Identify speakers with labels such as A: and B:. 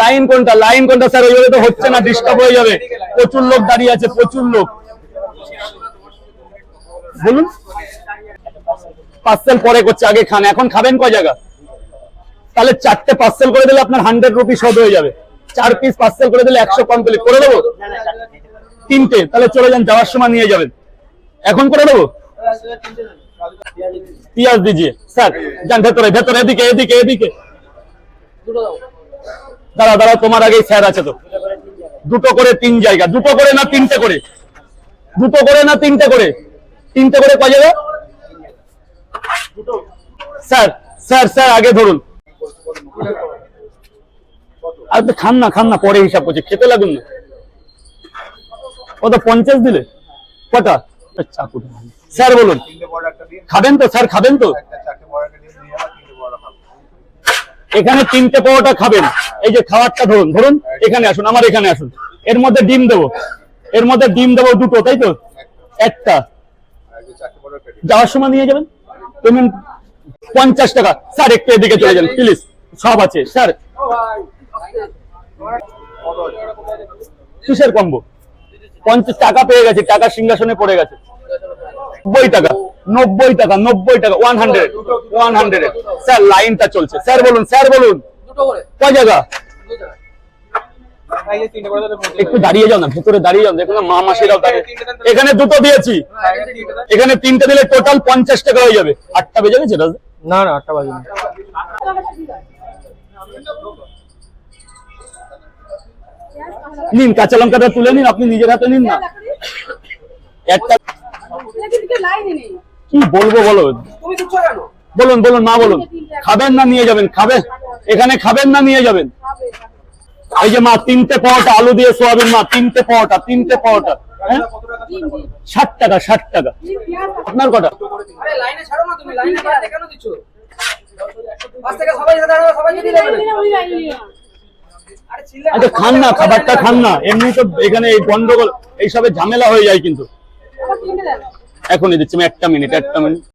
A: Line কোনটা? Line কোনটা? Sir, ওইভাবে তো হচ্ছে না ডিস্টার্ব হয়ে যাবে। প্রচুর লোক দাঁড়িয়ে আছে, প্রচুর লোক। বলুন। পার্সেল পরে করছে, আগে খান। এখন খাবেন কয় জায়গা? তাহলে চারটে পার্সেল করে দিলে আপনার হান্ড্রেড রুপি শোধ হয়ে যাবে। চার পিস পার্সেল করে দিলে একশো কমপ্লিট করে দেবো? তিনটে। তাহলে চলে যান, যাওয়ার সময় নিয়ে যাবেন। এখন করে দেবো? পিয়াজ দিজিয়ে। স্যার, যান ভেতরে ভেতরে, এদিকে এদিকে এদিকে। দাঁড়া দাঁড়া তোমার আগেই স্যার আছে তো। দুটো করে তিন জায়গা দুটো করে না তিনটে করে? দুটো করে না তিনটে করে? তিনটে করে কয় জায়গা? স্যার স্যার স্যার আগে ধরুন। আর তো খান না খান না পরে হিসাব করছি খেতে লাগুন না। কত পঞ্চাশ দিলে? কটা? স্যার বলুন। খাবেন তো স্যার খাবেন তো
B: একটা চারটে বড় একটা ডিম নিয়ে যাব তিনটে বড় খাব
A: এখানে তিনটে পাওয়াটা খাবেন। এই যে খাবারটা ধরুন ধরুন, এখানে আসুন, আমার এখানে আসুন। এর মধ্যে ডিম দেবো। এর মধ্যে ডিম দেবো দুটো, তাই তো? একটা। যাওয়ার সময় নিয়ে যাবেন? পেমেন্ট পঞ্চাশ টাকা। স্যার, একটু এদিকে চলে যান, প্লিজ। সব আছে। স্যার, কিসের কম্বো? পঞ্চাশ টাকা পেয়ে গেছে, টাকা সিংহাসনে পড়ে গেছে। নব্বই টাকা। নব্বই টাকা নব্বই টাকা one hundred one hundred sir লাইনটা চলছে। স্যার বলুন স্যার বলুন। কয় জায়গা?
C: দুটো এই যে তিনটে করে দিলে পৌঁছে
A: একটু দাঁড়িয়ে যাও না ভেতরে দাঁড়িয়ে যাও দেখুন না মা মাসিরাও দাঁড়িয়ে। এখানে দুটো দিয়েছি। এখানে তিনটে দিলে টোটাল পঞ্চাশ টাকা হয়ে যাবে। আটটা বেজে গেছে
C: না না আটটা বাজে
A: নিন কাঁচা লঙ্কাটা তুলে নিন আপনি নিজের হাতে নিন না। একটা
D: লাইনে নেই।
A: কি বলব বলো?
C: তুমি দিচ্ছ কেন
A: বলুন বলুন মা বলুন। খাবেন না নিয়ে যাবেন? খাবেন এখানে খাবেন না নিয়ে যাবেন? এই যে মা তিনটে পাওয়াটা আলু দিয়ে সোয়াবিন মা তিনটে পাওয়াটা তিনটে পাওয়াটা হ্যাঁ? ষাট টাকা ষাট টাকা। আপনার কটা? আচ্ছা খান না খাবারটা খান না। এমনি তো এখানে এই গন্ডগোল এইসবের ঝামেলা হয়ে যায় কিন্তু। এখনই দিচ্ছি একটা মিনিট একটা মিনিট।